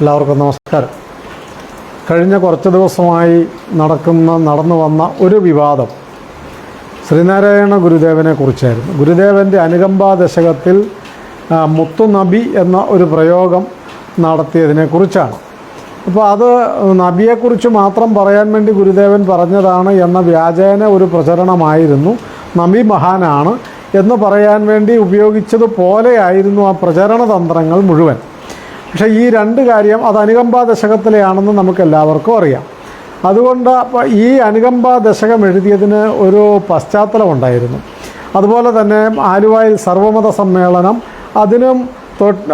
എല്ലാവർക്കും നമസ്കാരം. കഴിഞ്ഞ കുറച്ച് ദിവസമായി നടക്കുന്ന നടന്നു വന്ന ഒരു വിവാദം ശ്രീനാരായണ ഗുരുദേവനെ കുറിച്ചായിരുന്നു. ഗുരുദേവന്റെ അനുകമ്പാ ദശകത്തിൽ മുത്തുനബി എന്ന ഒരു പ്രയോഗം നടത്തിയതിനെക്കുറിച്ചാണ് അപ്പോൾ അത് നബിയെക്കുറിച്ച് മാത്രം പറയാൻ വേണ്ടി ഗുരുദേവൻ പറഞ്ഞതാണ് എന്ന വ്യാജേന ഒരു പ്രചരണമായിരുന്നു. നബി മഹാനാണ് എന്ന് പറയാൻ വേണ്ടി ഉപയോഗിച്ചതുപോലെയായിരുന്നു ആ പ്രചരണ തന്ത്രങ്ങൾ മുഴുവൻ. പക്ഷേ ഈ രണ്ട് കാര്യം അത് അനുകമ്പാ ദശകത്തിലെയാണെന്ന് നമുക്ക് എല്ലാവർക്കും അറിയാം. അതുകൊണ്ട് ഈ അനുകമ്പാ ദശകം എഴുതിയതിന് ഒരു പശ്ചാത്തലമുണ്ടായിരുന്നു. അതുപോലെ തന്നെ ആലുവായിൽ സർവമത സമ്മേളനം അതിനും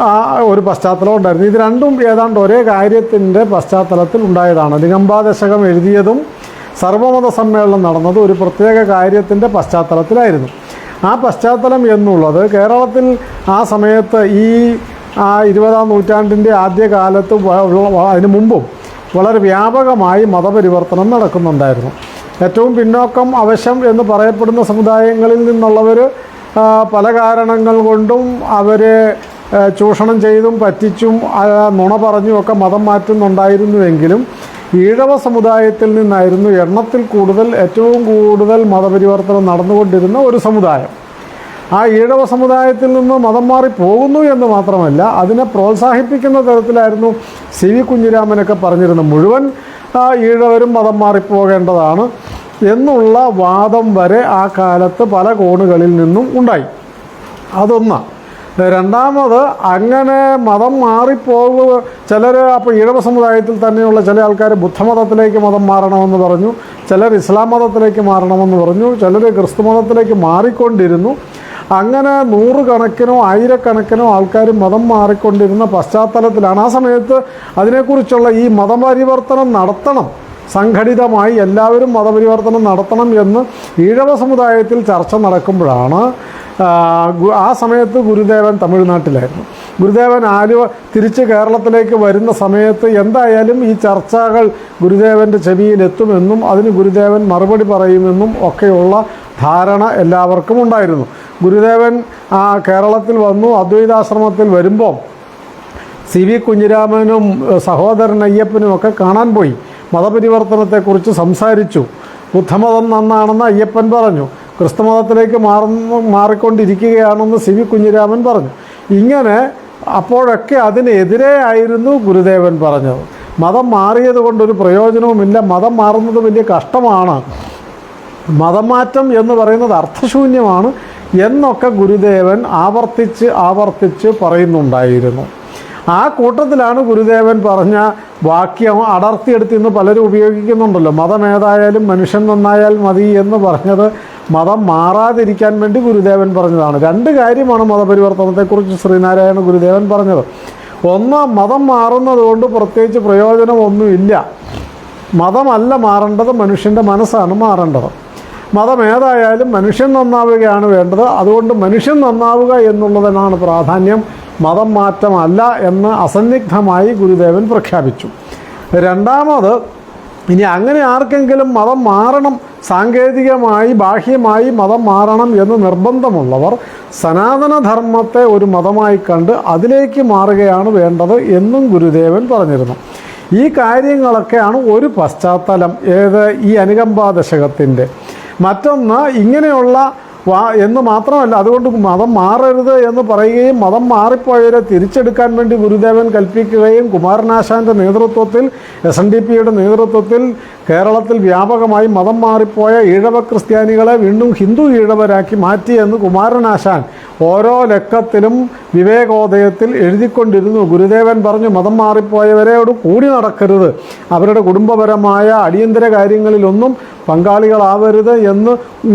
ആ ഒരു പശ്ചാത്തലം ഉണ്ടായിരുന്നു. ഇത് രണ്ടും ഏതാണ്ട് ഒരേ കാര്യത്തിന്റെ പശ്ചാത്തലത്തിൽ ഉണ്ടായതാണ്. അനുകമ്പാ ദശകം എഴുതിയതും സർവമത സമ്മേളനം നടന്നത് ഒരു പ്രത്യേക കാര്യത്തിന്റെ പശ്ചാത്തലത്തിലായിരുന്നു. ആ പശ്ചാത്തലം എന്നുള്ളത് കേരളത്തിൽ ആ സമയത്ത് ഈ ആ ഇരുപതാം നൂറ്റാണ്ടിന്റെ ആദ്യകാലത്ത് അതിനു മുമ്പും വളരെ വ്യാപകമായി മതപരിവർത്തനം നടക്കുന്നുണ്ടായിരുന്നു. ഏറ്റവും പിന്നോക്കം അവശം എന്ന് പറയപ്പെടുന്ന സമുദായങ്ങളിൽ നിന്നുള്ളവർ പല കാരണങ്ങൾ കൊണ്ടും അവരെ ചൂഷണം ചെയ്തും പറ്റിച്ചും നുണ പറഞ്ഞും ഒക്കെ മതം മാറ്റുന്നുണ്ടായിരുന്നുവെങ്കിലും ഈഴവ സമുദായത്തിൽ നിന്നായിരുന്നു എണ്ണത്തിൽ കൂടുതൽ ഏറ്റവും കൂടുതൽ മതപരിവർത്തനം നടന്നുകൊണ്ടിരുന്ന ഒരു സമുദായം. ആ ഈഴവ സമുദായത്തിൽ നിന്ന് മതം മാറി പോകുന്നു എന്ന് മാത്രമല്ല അതിനെ പ്രോത്സാഹിപ്പിക്കുന്ന തരത്തിലായിരുന്നു സി വി കുഞ്ഞിരാമനൊക്കെ പറഞ്ഞിരുന്നത്. മുഴുവൻ ഈഴവരും മതം മാറിപ്പോകേണ്ടതാണ് എന്നുള്ള വാദം വരെ ആ കാലത്ത് പല കോണുകളിൽ നിന്നും ഉണ്ടായി. അതൊന്ന്. രണ്ടാമത് അങ്ങനെ മതം മാറിപ്പോകുക ചിലർ അപ്പോൾ ഈഴവ സമുദായത്തിൽ തന്നെയുള്ള ചില ആൾക്കാർ ബുദ്ധമതത്തിലേക്ക് മതം മാറണമെന്ന് പറഞ്ഞു ചിലർ ഇസ്ലാം മതത്തിലേക്ക് മാറണമെന്ന് പറഞ്ഞു ചിലർ ക്രിസ്തു മതത്തിലേക്ക് മാറിക്കൊണ്ടിരുന്നു. അങ്ങനെ നൂറുകണക്കിനോ ആയിരക്കണക്കിനോ ആൾക്കാർ മതം മാറിക്കൊണ്ടിരുന്ന പശ്ചാത്തലത്തിലാണ്. ആ സമയത്ത് അതിനെക്കുറിച്ചുള്ള ഈ മതപരിവർത്തനം നടത്തണം. സംഘടിതമായി എല്ലാവരും മതപരിവർത്തനം നടത്തണം എന്ന് ഈഴവ സമുദായത്തിൽ ചർച്ച നടക്കുമ്പോഴാണ് ആ, സമയത്ത് ഗുരുദേവൻ തമിഴ്നാട്ടിലായിരുന്നു. ഗുരുദേവൻ ആലുവ തിരിച്ച് കേരളത്തിലേക്ക് വരുന്ന സമയത്ത് എന്തായാലും ഈ ചർച്ചകൾ ഗുരുദേവന്റെ ചെവിയിലെത്തുമെന്നും അതിന് ഗുരുദേവൻ മറുപടി പറയുമെന്നും ഒക്കെയുള്ള ധാരണ എല്ലാവർക്കും ഉണ്ടായിരുന്നു. ഗുരുദേവൻ ആ, കേരളത്തിൽ വന്നു അദ്വൈതാശ്രമത്തിൽ വരുമ്പോൾ സി വി കുഞ്ഞിരാമനും സഹോദരൻ അയ്യപ്പനും ഒക്കെ കാണാൻ പോയി. മതപരിവർത്തനത്തെക്കുറിച്ച് സംസാരിച്ചു. ബുദ്ധമതം നന്നാണെന്ന് അയ്യപ്പൻ പറഞ്ഞു. ക്രിസ്തുമതത്തിലേക്ക് മാറുന്ന മാറിക്കൊണ്ടിരിക്കുകയാണെന്ന് സി വി കുഞ്ഞിരാമൻ പറഞ്ഞു. ഇങ്ങനെ അപ്പോഴൊക്കെ അതിനെതിരെ ആയിരുന്നു ഗുരുദേവൻ പറഞ്ഞത്. മതം മാറിയത് കൊണ്ടൊരു പ്രയോജനവുമില്ല മതം മാറുന്നത് വലിയ കഷ്ടമാണ്. മതമാറ്റം എന്ന് പറയുന്നത് അർത്ഥശൂന്യമാണ്. എന്നൊക്കെ ഗുരുദേവൻ ആവർത്തിച്ച് ആവർത്തിച്ച് പറയുന്നുണ്ടായിരുന്നു. ആ കൂട്ടത്തിലാണ് ഗുരുദേവൻ പറഞ്ഞ വാക്യം അടർത്തിയെടുത്ത് ഇന്ന് പലരും ഉപയോഗിക്കുന്നുണ്ടല്ലോ. മതം ഏതായാലും മനുഷ്യൻ നന്നായാൽ മതി എന്ന് പറഞ്ഞത് മതം മാറാതിരിക്കാൻ വേണ്ടി ഗുരുദേവൻ പറഞ്ഞതാണ്. രണ്ട് കാര്യമാണ് മതപരിവർത്തനത്തെക്കുറിച്ച് ശ്രീനാരായണ ഗുരുദേവൻ പറഞ്ഞത്. ഒന്ന് മതം മാറുന്നതുകൊണ്ട് പ്രത്യേകിച്ച് പ്രയോജനമൊന്നുമില്ല. മതമല്ല മാറേണ്ടത് മനുഷ്യന്റെ മനസ്സാണ് മാറേണ്ടത്. മതം ഏതായാലും മനുഷ്യൻ നന്നാവുകയാണ് വേണ്ടത്. അതുകൊണ്ട് മനുഷ്യൻ നന്നാവുക എന്നുള്ളതിനാണ് പ്രാധാന്യം. മതം മാറ്റമല്ല എന്ന് അസന്നിഗ്ധമായി ഗുരുദേവൻ പ്രഖ്യാപിച്ചു. രണ്ടാമത് ഇനി അങ്ങനെ ആർക്കെങ്കിലും മതം മാറണം സാങ്കേതികമായി ബാഹ്യമായി മതം മാറണം എന്ന് നിർബന്ധമുള്ളവർ സനാതനധർമ്മത്തെ ഒരു മതമായി കണ്ട് അതിലേക്ക് മാറുകയാണ് വേണ്ടത് എന്നും ഗുരുദേവൻ പറഞ്ഞിരുന്നു. ഈ കാര്യങ്ങളൊക്കെയാണ് ഒരു പശ്ചാത്തലം. ഏത്? ഈ അനുകമ്പാ ദശകത്തിന്റെ മറ്റൊന്ന് ഇങ്ങനെയുള്ള വാ എന്ന് മാത്രമല്ല അതുകൊണ്ട് മതം മാറരുത് എന്ന് പറയുകയും മതം മാറിപ്പോയവരെ തിരിച്ചെടുക്കാൻ വേണ്ടി ഗുരുദേവൻ കൽപ്പിക്കുകയും കുമാരനാശാന്റെ നേതൃത്വത്തിൽ എസ് എൻ ഡി പിയുടെ നേതൃത്വത്തിൽ കേരളത്തിൽ വ്യാപകമായി മതം മാറിപ്പോയ ഈഴവ ക്രിസ്ത്യാനികളെ വീണ്ടും ഹിന്ദു ഈഴവരാക്കി മാറ്റിയെന്ന് കുമാരനാശാൻ ഓരോ ലക്കത്തിലും വിവേകോദയത്തിൽ എഴുതിക്കൊണ്ടിരുന്നു. ഗുരുദേവൻ പറഞ്ഞു മതം മാറിപ്പോയവരെയോട് കൂടി നടക്കരുത്. അവരുടെ കുടുംബപരമായ അടിയന്തര കാര്യങ്ങളിലൊന്നും പങ്കാളികളാവരുത് എന്ന്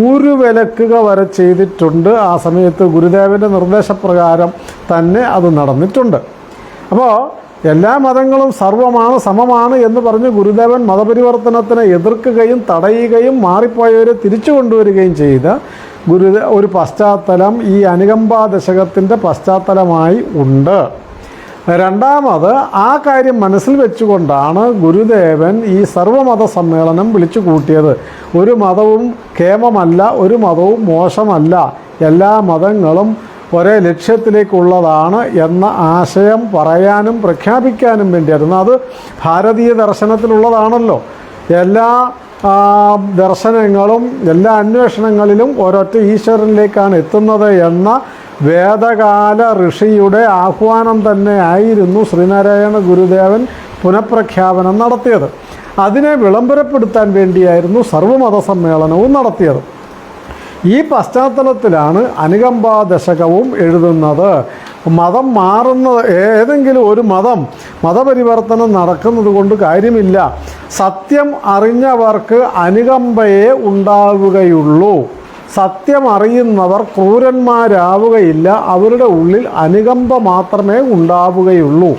ഒരു വിലക്കുക വരെ ചെയ്തിട്ടുണ്ട്. ആ സമയത്ത് ഗുരുദേവന്റെ നിർദ്ദേശപ്രകാരം തന്നെ അത് നടന്നിട്ടുണ്ട്. അപ്പോൾ എല്ലാ മതങ്ങളും സർവമാണ് സമമാണ് എന്ന് പറഞ്ഞ് ഗുരുദേവൻ മതപരിവർത്തനത്തിനെ എതിർക്കുകയും തടയുകയും മാറിപ്പോയവരെ തിരിച്ചു കൊണ്ടുവരികയും ചെയ്ത ഗുരു ഒരു പശ്ചാത്തലം ഈ അനുകമ്പാ ദശകത്തിന്റെ പശ്ചാത്തലമായി ഉണ്ട്. രണ്ടാമത് ആ കാര്യം മനസ്സിൽ വെച്ചുകൊണ്ടാണ് ഗുരുദേവൻ ഈ സർവമത സമ്മേളനം വിളിച്ചു കൂട്ടിയത്. ഒരു മതവും കേമമല്ല ഒരു മതവും മോശമല്ല. എല്ലാ മതങ്ങളും ഒരേ ലക്ഷ്യത്തിലേക്കുള്ളതാണ് എന്ന ആശയം പറയാനും പ്രഖ്യാപിക്കാനും വേണ്ടിയായിരുന്നു. അത് ഭാരതീയ ദർശനത്തിലുള്ളതാണല്ലോ. എല്ലാ ദർശനങ്ങളും എല്ലാ അന്വേഷണങ്ങളിലും ഒരൊറ്റ ഈശ്വരനിലേക്കാണ് എത്തുന്നത് എന്ന വേദകാല ഋഷിയുടെ ആഹ്വാനം തന്നെ ആയിരുന്നു ശ്രീനാരായണ ഗുരുദേവൻ പുനഃപ്രഖ്യാപനം നടത്തിയത്. അതിനെ വിളംബരപ്പെടുത്താൻ വേണ്ടിയായിരുന്നു സർവമത സമ്മേളനവും നടത്തിയത്. ഈ പശ്ചാത്തലത്തിലാണ് അനുകമ്പാ ദശകവും എഴുതുന്നത്. മതം മാറുന്ന ഏതെങ്കിലും ഒരു മതം മതപരിവർത്തനം നടക്കുന്നത് കൊണ്ട് കാര്യമില്ല. സത്യം അറിഞ്ഞവർക്ക് അനുകമ്പയെ ഉണ്ടാവുകയുള്ളൂ. സത്യം അറിയുന്നവർ ക്രൂരന്മാരാവുകയില്ല. അവരുടെ ഉള്ളിൽ അനുകമ്പ മാത്രമേ ഉണ്ടാവുകയുള്ളൂ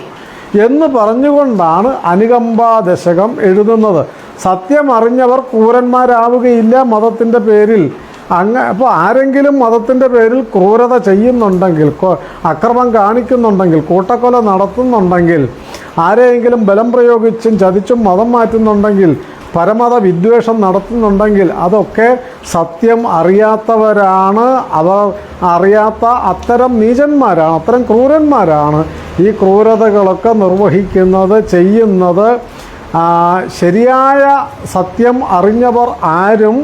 എന്ന് പറഞ്ഞുകൊണ്ടാണ് അനുകമ്പാദശകം എഴുതുന്നത്. സത്യം അറിഞ്ഞവർ ക്രൂരന്മാരാവുകയില്ല മതത്തിന്റെ പേരിൽ. അങ്ങ അപ്പോൾ ആരെങ്കിലും മതത്തിന്റെ പേരിൽ ക്രൂരത ചെയ്യുന്നുണ്ടെങ്കിൽ അക്രമം കാണിക്കുന്നുണ്ടെങ്കിൽ കൂട്ടക്കൊല നടത്തുന്നുണ്ടെങ്കിൽ ആരെയെങ്കിലും ബലം പ്രയോഗിച്ചും ചതിച്ചും മതം മാറ്റുന്നുണ്ടെങ്കിൽ പരമത വിദ്വേഷം നടത്തുന്നുണ്ടെങ്കിൽ അതൊക്കെ സത്യം അറിയാത്തവരാണ്. അവർ അറിയാത്ത അത്തരം നീചന്മാരാണ് അത്തരം ക്രൂരന്മാരാണ് ഈ ക്രൂരതകളൊക്കെ നിർവഹിക്കുന്നത് ചെയ്യുന്നത്. ശരിയായ സത്യം അറിഞ്ഞവർ ആരും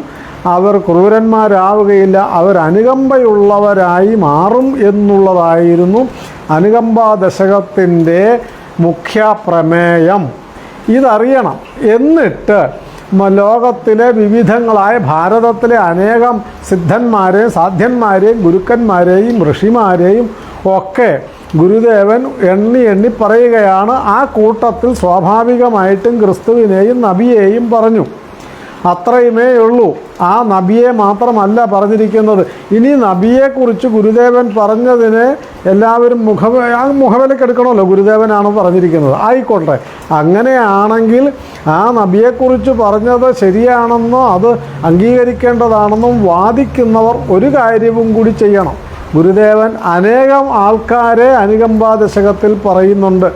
അവർ ക്രൂരന്മാരാവുകയില്ല. അവർ അനുകമ്പയുള്ളവരായി മാറും എന്നുള്ളതായിരുന്നു അനുകമ്പാ ദശകത്തിന്റെ മുഖ്യ പ്രമേയം ഇതറിയണം. എന്നിട്ട് ലോകത്തിലെ വിവിധങ്ങളായ ഭാരതത്തിലെ അനേകം സിദ്ധന്മാരെയും സാധ്യന്മാരെയും ഗുരുക്കന്മാരെയും ഋഷിമാരെയും ഒക്കെ ഗുരുദേവൻ എണ്ണി എണ്ണി പറയുകയാണ്. ആ കൂട്ടത്തിൽ സ്വാഭാവികമായിട്ടും ക്രിസ്തുവിനെയും നബിയെയും പറഞ്ഞു. അത്രയുമേ ഉള്ളൂ. ആ നബിയെ മാത്രമല്ല പറഞ്ഞിരിക്കുന്നത്. ഇനി നബിയെക്കുറിച്ച് ഗുരുദേവൻ പറഞ്ഞതിനെ എല്ലാവരും മുഖ മുഖവിലക്കെടുക്കണമല്ലോ ഗുരുദേവനാണ് പറഞ്ഞിരിക്കുന്നത്. ആയിക്കോട്ടെ. അങ്ങനെയാണെങ്കിൽ ആ നബിയെക്കുറിച്ച് പറഞ്ഞത് ശരിയാണെന്നോ അത് അംഗീകരിക്കേണ്ടതാണെന്നും വാദിക്കുന്നവർ ഒരു കാര്യവും കൂടി ചെയ്യണം. ഗുരുദേവൻ അനേകം ആൾക്കാരെ അനുകമ്പാ ദശകത്തിൽ പറയുന്നുണ്ട്.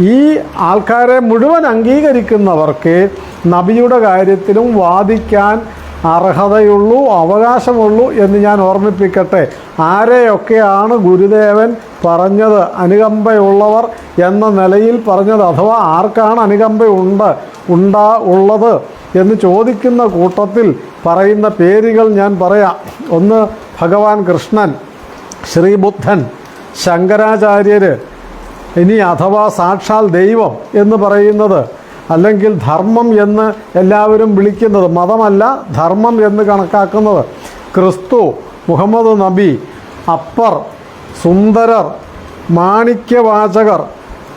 ഈ ആൾക്കാരെ മുഴുവൻ അംഗീകരിക്കുന്നവർക്ക് നബിയുടെ കാര്യത്തിലും വാദിക്കാൻ അർഹതയുള്ളൂ അവകാശമുള്ളൂ എന്ന് ഞാൻ ഓർമ്മിപ്പിക്കട്ടെ. ആരെയൊക്കെയാണ് ഗുരുദേവൻ പറഞ്ഞത്? അനുകമ്പയുള്ളവർ എന്ന നിലയിൽ പറഞ്ഞത് അഥവാ ആർക്കാണ് അനുകമ്പയുണ്ട് ഉണ്ടാ ഉള്ളത് എന്ന് ചോദിക്കുന്ന കൂട്ടത്തിൽ പറയുന്ന പേരുകൾ ഞാൻ പറയാം. ഒന്ന് ഭഗവാൻ കൃഷ്ണൻ ശ്രീബുദ്ധൻ ശങ്കരാചാര്യര് ഇനി അഥവാ സാക്ഷാൽ ദൈവം എന്ന് പറയുന്നത് അല്ലെങ്കിൽ ധർമ്മം എന്ന് എല്ലാവരും വിളിക്കുന്നത് മതമല്ല ധർമ്മം എന്ന് കണക്കാക്കുന്നത് ക്രിസ്തു മുഹമ്മദ് നബി അപ്പർ സുന്ദരർ മാണിക്യവാചകർ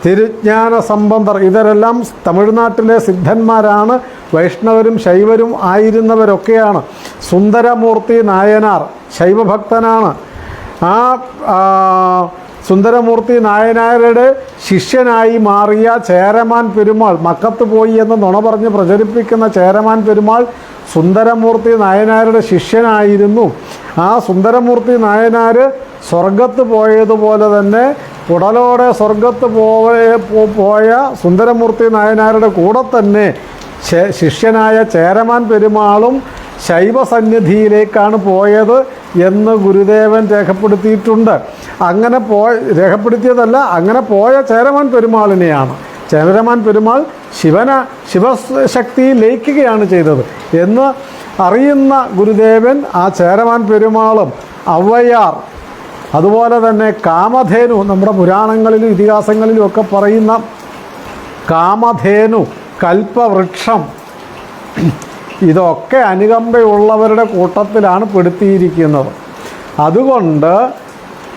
തിരുജ്ഞാന സംബന്ധർ ഇവരെല്ലാം തമിഴ്നാട്ടിലെ സിദ്ധന്മാരാണ് വൈഷ്ണവരും ശൈവരും ആയിരുന്നവരൊക്കെയാണ്. സുന്ദരമൂർത്തി നായനാർ ശൈവഭക്തനാണ്. ആ സുന്ദരമൂർത്തി നായനാരുടെ ശിഷ്യനായി മാറിയ ചേരമാൻ പെരുമാൾ മക്കത്ത് പോയി എന്ന് നുണ പറഞ്ഞ് പ്രചരിപ്പിക്കുന്ന ചേരമാൻ പെരുമാൾ സുന്ദരമൂർത്തി നായനാരുടെ ശിഷ്യനായിരുന്നു. ആ സുന്ദരമൂർത്തി നായനാർ സ്വർഗത്ത് പോയതുപോലെ തന്നെ ഉടലോടെ സ്വർഗത്ത് പോയ പോയ സുന്ദരമൂർത്തി നായനാരുടെ കൂടെ തന്നെ ശിഷ്യനായ ചേരമാൻ പെരുമാളും ശൈവസന്നിധിയിലേക്കാണ് പോയത് എന്ന് ഗുരുദേവൻ രേഖപ്പെടുത്തിയിട്ടുണ്ട്. അങ്ങനെ പോയ രേഖപ്പെടുത്തിയതല്ല അങ്ങനെ പോയ ചേരമാൻ പെരുമാളിനെയാണ്. ചേരമാൻ പെരുമാൾ ശിവന ശിവശക്തി ലയിക്കുകയാണ് ചെയ്തത്. എന്ന് അറിയുന്ന ഗുരുദേവൻ ആ ചേരമാൻ പെരുമാളും ഔവയാർ അതുപോലെ തന്നെ കാമധേനു നമ്മുടെ പുരാണങ്ങളിലും ഇതിഹാസങ്ങളിലും ഒക്കെ പറയുന്ന കാമധേനു കൽപ്പവൃക്ഷം ഇതൊക്കെ അനുകമ്പയുള്ളവരുടെ കൂട്ടത്തിലാണ് പെടുത്തിയിരിക്കുന്നത്. അതുകൊണ്ട്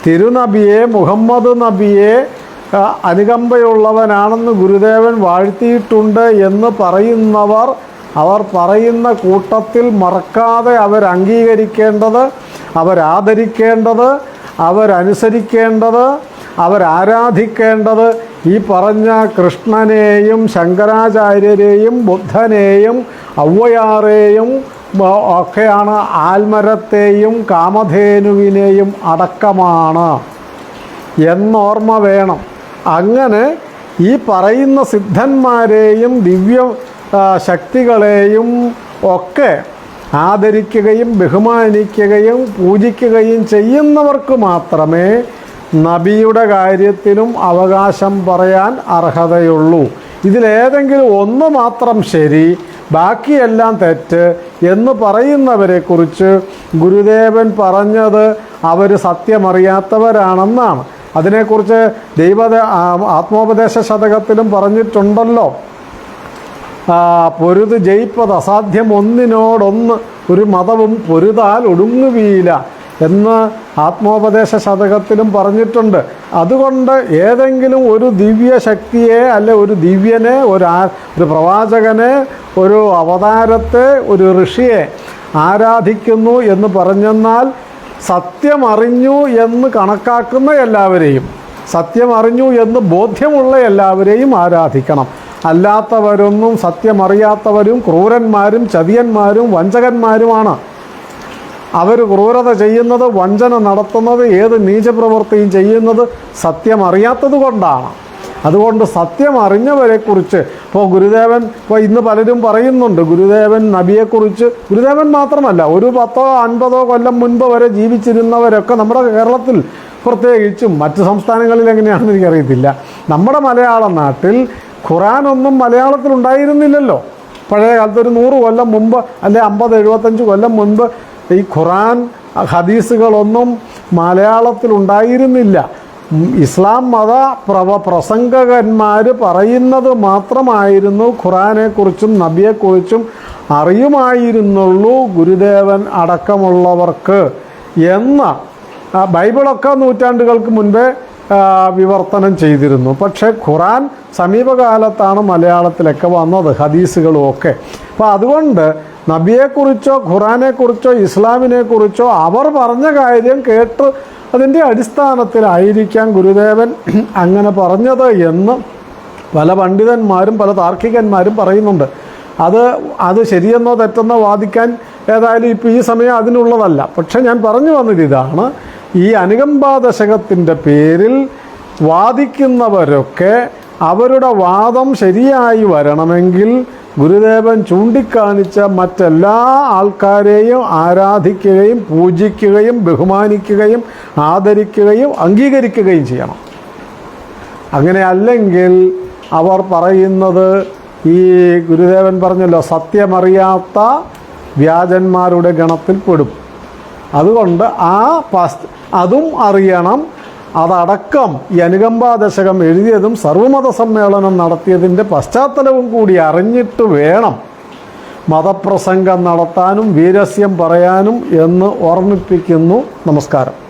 തിരുനബിയെ മുഹമ്മദ് നബിയെ അനുകമ്പയുള്ളവനാണെന്ന് ഗുരുദേവൻ വാഴ്ത്തിയിട്ടുണ്ട് എന്ന് പറയുന്നവർ അവർ പറയുന്ന കൂട്ടത്തിൽ മറക്കാതെ അവർ അംഗീകരിക്കേണ്ടത് അവരാദരിക്കേണ്ടത് അവരനുസരിക്കേണ്ടത് അവരാരാധിക്കേണ്ടത്. ഈ പറഞ്ഞ കൃഷ്ണനെയും ശങ്കരാചാര്യരെയും ബുദ്ധനെയും ഔവയാറേയും ഒക്കെയാണ് ആൽമരത്തെയും കാമധേനുവിനെയും അടക്കമാണ്. എന്നോർമ്മ വേണം. അങ്ങനെ ഈ പറയുന്ന സിദ്ധന്മാരെയും ദിവ്യ ശക്തികളെയും ഒക്കെ ആദരിക്കുകയും ബഹുമാനിക്കുകയും പൂജിക്കുകയും ചെയ്യുന്നവർക്ക് മാത്രമേ നബിയുടെ കാര്യത്തിലും അവകാശം പറയാൻ അർഹതയുള്ളൂ. ഇതിലേതെങ്കിലും ഒന്ന് മാത്രം ശരി ബാക്കിയെല്ലാം തെറ്റ് എന്ന് പറയുന്നവരെ കുറിച്ച് ഗുരുദേവൻ പറഞ്ഞത് അവർ സത്യമറിയാത്തവരാണെന്നാണ്. അതിനെക്കുറിച്ച് ദൈവ ആത്മോപദേശ ശതകത്തിലും പറഞ്ഞിട്ടുണ്ടല്ലോ. പൊരുത് ജയിപ്പത് അസാധ്യം. ഒന്നിനോടൊന്ന് ഒരു മതവും പൊരുതാൽ ഒടുങ്ങുകയില്ല. എന്ന് ആത്മോപദേശ ശതകത്തിലും പറഞ്ഞിട്ടുണ്ട്. അതുകൊണ്ട് ഏതെങ്കിലും ഒരു ദിവ്യ ശക്തിയെ അല്ലെ ഒരു ദിവ്യനെ ഒരു ഒരു പ്രവാചകനെ ഒരു അവതാരത്തെ ഒരു ഋഷിയെ ആരാധിക്കുന്നു എന്ന് പറഞ്ഞെന്നാൽ സത്യം അറിഞ്ഞു എന്ന് കണക്കാക്കുന്ന എല്ലാവരെയും സത്യം അറിഞ്ഞു എന്ന് ബോധ്യമുള്ള എല്ലാവരെയും ആരാധിക്കണം. അല്ലാത്തവരൊന്നും സത്യമറിയാത്തവരും ക്രൂരന്മാരും ചതിയന്മാരും വഞ്ചകന്മാരുമാണ്. അവർ ക്രൂരത ചെയ്യുന്നത് വഞ്ചന നടത്തുന്നത് ഏത് നീചപ്രവൃത്തിയും ചെയ്യുന്നത് സത്യം അറിയാത്തത് കൊണ്ടാണ്. അതുകൊണ്ട് സത്യം അറിഞ്ഞവരെക്കുറിച്ച് ഇപ്പോൾ ഗുരുദേവൻ ഇപ്പോൾ ഇന്ന് പലരും പറയുന്നുണ്ട് ഗുരുദേവൻ നബിയെക്കുറിച്ച്. ഗുരുദേവൻ മാത്രമല്ല ഒരു പത്തോ അൻപതോ കൊല്ലം മുൻപ് വരെ ജീവിച്ചിരുന്നവരൊക്കെ നമ്മുടെ കേരളത്തിൽ പ്രത്യേകിച്ചും മറ്റ് സംസ്ഥാനങ്ങളിൽ എങ്ങനെയാണെന്ന് എനിക്കറിയത്തില്ല. നമ്മുടെ മലയാള നാട്ടിൽ ഖുറാനൊന്നും മലയാളത്തിൽ ഉണ്ടായിരുന്നില്ലല്ലോ പഴയ കാലത്ത് ഒരു നൂറ് കൊല്ലം മുമ്പ് അല്ലെ അമ്പത് എഴുപത്തഞ്ച് കൊല്ലം മുൻപ് ഈ ഖുറാൻ ഹദീസുകളൊന്നും മലയാളത്തിൽ ഉണ്ടായിരുന്നില്ല ഇസ്ലാം മത പ്രവ പ്രസംഗകന്മാർ പറയുന്നത് മാത്രമായിരുന്നു ഖുറാനെക്കുറിച്ചും നബിയെക്കുറിച്ചും അറിയുമായിരുന്നുള്ളൂ ഗുരുദേവൻ അടക്കമുള്ളവർക്ക് എന്ന ബൈബിളൊക്കെ നൂറ്റാണ്ടുകൾക്ക് മുൻപേ വിവർത്തനം ചെയ്തിരുന്നു. പക്ഷേ ഖുറാൻ സമീപകാലത്താണ് മലയാളത്തിലൊക്കെ വന്നത് ഹദീസുകളും ഒക്കെ. അപ്പോൾ അതുകൊണ്ട് നബിയെക്കുറിച്ചോ ഖുറാനെക്കുറിച്ചോ ഇസ്ലാമിനെക്കുറിച്ചോ അവർ പറഞ്ഞ കാര്യം കേട്ട് അതിന്റെ അടിസ്ഥാനത്തിലായിരിക്കാം ഗുരുദേവൻ അങ്ങനെ പറഞ്ഞത് എന്ന് പല പണ്ഡിതന്മാരും പല താർക്കികന്മാരും പറയുന്നുണ്ട്. അത് അത് ശരിയെന്നോ തെറ്റെന്നോ വാദിക്കാൻ ഏതായാലും ഇപ്പോൾ ഈ സമയം അതിനുള്ളതല്ല. പക്ഷേ ഞാൻ പറഞ്ഞു വന്നത് ഇതാണ് ഈ അനുകമ്പാ ദശകത്തിന്റെ പേരിൽ വാദിക്കുന്നവരൊക്കെ അവരുടെ വാദം ശരിയായി വരണമെങ്കിൽ ഗുരുദേവൻ ചൂണ്ടിക്കാണിച്ച മറ്റെല്ലാ ആൾക്കാരെയും ആരാധിക്കുകയും പൂജിക്കുകയും ബഹുമാനിക്കുകയും ആദരിക്കുകയും അംഗീകരിക്കുകയും ചെയ്യണം. അങ്ങനെ അല്ലെങ്കിൽ അവർ പറയുന്നത് ഈ ഗുരുദേവൻ പറഞ്ഞല്ലോ സത്യമറിയാത്ത വ്യാജന്മാരുടെ ഗണത്തിൽ പെടും. അതുകൊണ്ട് ആ പാസ്റ്റ് അതും അറിയണം. അതടക്കം ഈ അനുകമ്പാ ദശകം എഴുതിയതും സർവമത സമ്മേളനം നടത്തിയതിന്റെ പശ്ചാത്തലവും കൂടി അറിഞ്ഞിട്ട് വേണം മതപ്രസംഗം നടത്താനും വീരസ്യം പറയാനും എന്ന് ഓർമ്മിപ്പിക്കുന്നു. നമസ്കാരം.